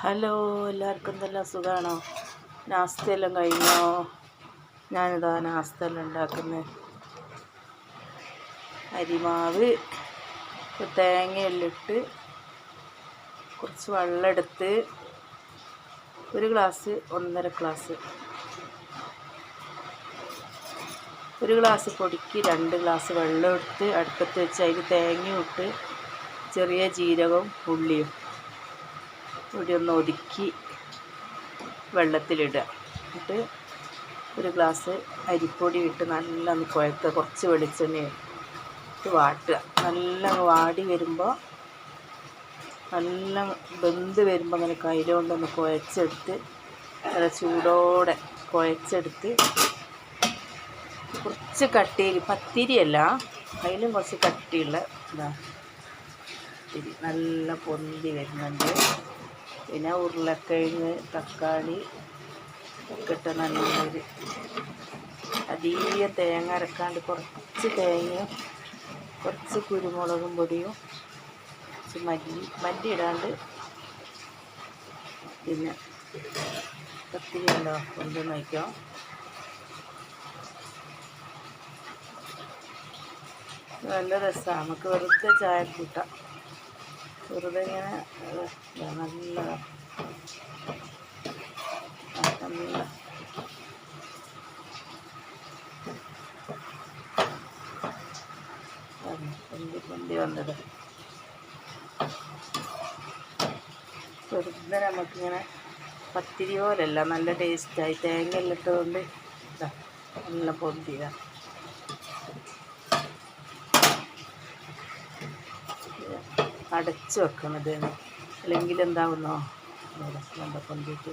Hello എല്ലാവർക്കും എന്തെല്ലാം സുഖമാണോ നാസ്തയെല്ലാം കഴിഞ്ഞോ? ഞാനിതാ നാസ്തയെല്ലാം ഉണ്ടാക്കുന്നത് അരിമാവ് തേങ്ങയെല്ലാം ഇട്ട് കുറച്ച് വെള്ളം എടുത്ത് ഒരു ഗ്ലാസ് ഒന്നര ഗ്ലാസ്. ഒരു ഗ്ലാസ് പൊടിക്ക് രണ്ട് ഗ്ലാസ് വെള്ളം എടുത്ത് അടുപ്പത്ത് വെച്ച് അതിൽ തേങ്ങയും ഇട്ട് ചെറിയ ജീരകവും ഉള്ളിയും. കൂടി ഒന്ന് ഒതുക്കി വെള്ളത്തിലിടുക. എന്നിട്ട് ഒരു ഗ്ലാസ് അരിപ്പൊടി ഇട്ട് നല്ല ഒന്ന് കുഴക്കുക. കുറച്ച് വെളിച്ചെണ്ണ ഇട്ട് വാട്ടുക. നല്ല വാടി വരുമ്പോൾ നല്ല വെന്ത് വരുമ്പോൾ അങ്ങനെ കയ്യിലുകൊണ്ടൊന്ന് കുഴച്ചെടുത്ത് നല്ല ചൂടോടെ കുഴച്ചെടുത്ത് കുറച്ച് കട്ടിയിൽ പത്തിരിയല്ല അതിലും കുറച്ച് കട്ടിയുള്ള ഇതാ നല്ല പൊന്തി വരുന്നുണ്ട്. പിന്നെ ഉരുളക്കിഴങ്ങ് തക്കാളി ഒക്കെ ഇട്ട് നല്ലൊരു അധികം തേങ്ങ അരക്കാണ്ട് കുറച്ച് തേങ്ങയും കുറച്ച് കുരുമുളകും പൊടിയും കുറച്ച് മല്ലി മല്ലി ഇടാണ്ട് പിന്നെ കത്തിരി ഉണ്ടോ? കൊണ്ട് നോക്കാം നല്ല രസമാണ് നമുക്ക് വെറുതെ ചായ കൂട്ടാം. വെറുതെ ഇങ്ങനെ നല്ല പൊന്തി പൊന്തി വന്നത്. വെറുതെ നമുക്കിങ്ങനെ പത്തിരി പോലെയല്ല നല്ല ടേസ്റ്റായി തേങ്ങ എല്ലാം ഇട്ടതുകൊണ്ട് നല്ല പൊന്തിയതാ അടച്ച് വെക്കണത് അല്ലെങ്കിൽ എന്താവുന്നോ? നല്ല കൊണ്ടിട്ട്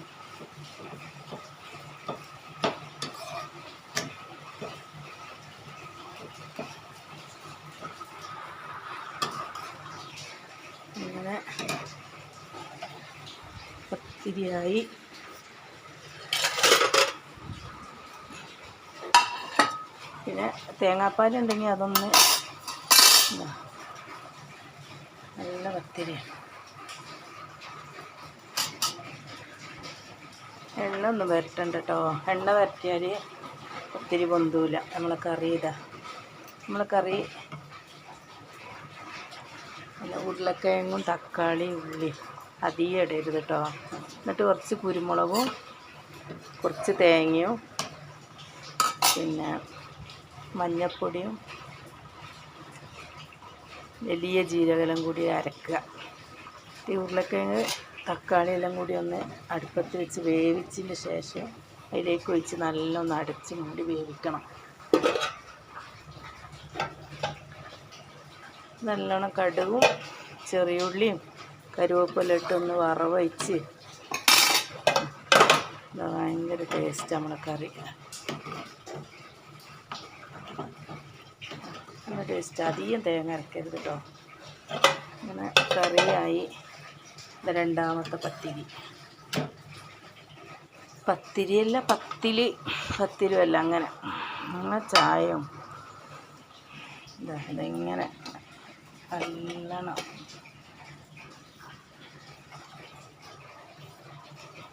അങ്ങനെ പത്തിരിയായി. പിന്നെ തേങ്ങാപ്പാലുണ്ടെങ്കിൽ അതൊന്ന് നല്ല പത്തിരിയാണ് എണ്ണ ഒന്നും വരട്ടണ്ട കേട്ടോ എണ്ണ വരട്ടിയാൽ ഒത്തിരി പൊന്തൂല. നമ്മളെ കറി ഇതാ. നമ്മളെ കറി പിന്നെ ഉരുളക്കിഴങ്ങും തക്കാളി ഉള്ളി. അധികം ഇടരുത് കേട്ടോ എന്നിട്ട് കുറച്ച് കുരുമുളകും കുറച്ച് തേങ്ങയും പിന്നെ മഞ്ഞൾപ്പൊടിയും വലിയ ജീരകലം കൂടി അരക്കുക. ഈ ഉരുളക്കിഴങ്ങ് തക്കാളി എല്ലാം കൂടി ഒന്ന് അടുപ്പത്ത് വെച്ച് വേവിച്ചതിന് ശേഷം അതിലേക്ക് ഒഴിച്ച് നല്ലൊന്ന് അടച്ച് മൂടി വേവിക്കണം. നല്ലോണം കടുകും ചെറിയുള്ളിയും കരുവേപ്പില ഇട്ടൊന്ന് വറവഴിച്ച്. ഭയങ്കര ടേസ്റ്റ് നമ്മളെ കറി. നല്ല ടേസ്റ്റ് അധികം തേങ്ങ അരക്കരുത് കേട്ടോ ഇങ്ങനെ കറിയായി. ഇത് രണ്ടാമത്തെ പത്തിരി. പത്തിരിയല്ല പത്തിലി. പത്തിരുമല്ല അങ്ങനെ. അങ്ങനെ ചായയും. ഇതാ ഇതിങ്ങനെ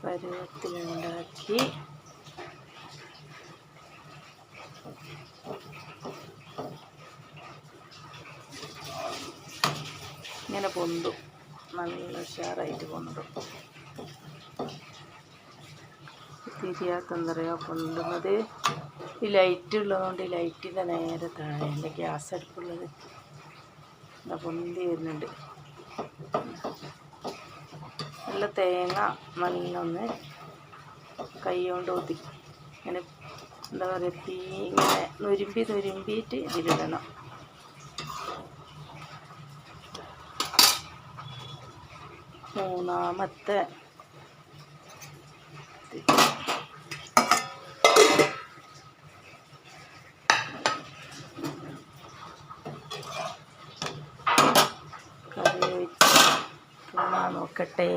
പരുവത്തിലുണ്ടാക്കി. ഇങ്ങനെ പൊന്തും. നല്ല ഉഷാറായിട്ട് പൊന്തും. തിരിയാത്ത എന്താ പറയുക പൊന്തുന്നത് ഈ ലൈറ്റ് ഉള്ളതുകൊണ്ട് ഈ ലൈറ്റിന്റെ നേരെ താഴെ എന്റെ ഗ്യാസ് അടുപ്പുള്ളത് എന്താ പൊന്തി വരുന്നുണ്ട്. നല്ല തേങ്ങ നല്ലൊന്ന് കൈ കൊണ്ട് ഒതുക്കി. ഇങ്ങനെ എന്താ പറയുക തീ ഇങ്ങനെ നുരുമ്പി നുരുമ്പിയിട്ട് ഇതിലിടണം. മൂന്നാമത്തെ കറി ഒഴിച്ച് നോക്കട്ടെ.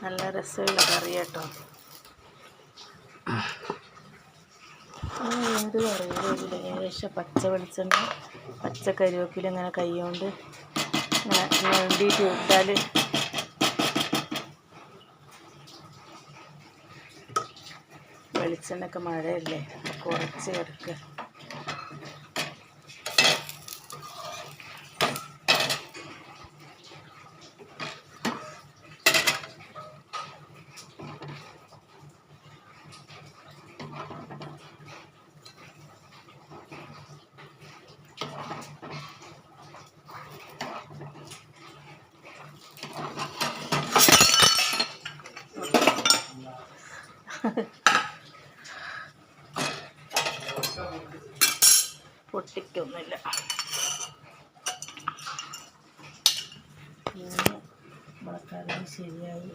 നല്ല രസമുള്ള കറി കേട്ടോ എന്ത് ഒരു ലേശം പച്ച വെളിച്ചെണ്ണ പച്ച കരിവേപ്പില ഇങ്ങനെ കൈകൊണ്ട് ഇങ്ങനെ വേണ്ടിയിട്ട് വിട്ടാൽ വെളിച്ചെണ്ണയൊക്കെ മഴയല്ലേ? കുറച്ച് കിടക്കുക പൊട്ടിക്കൊന്നുമില്ല. പിന്നെ വളക്കാലം ശരിയായി.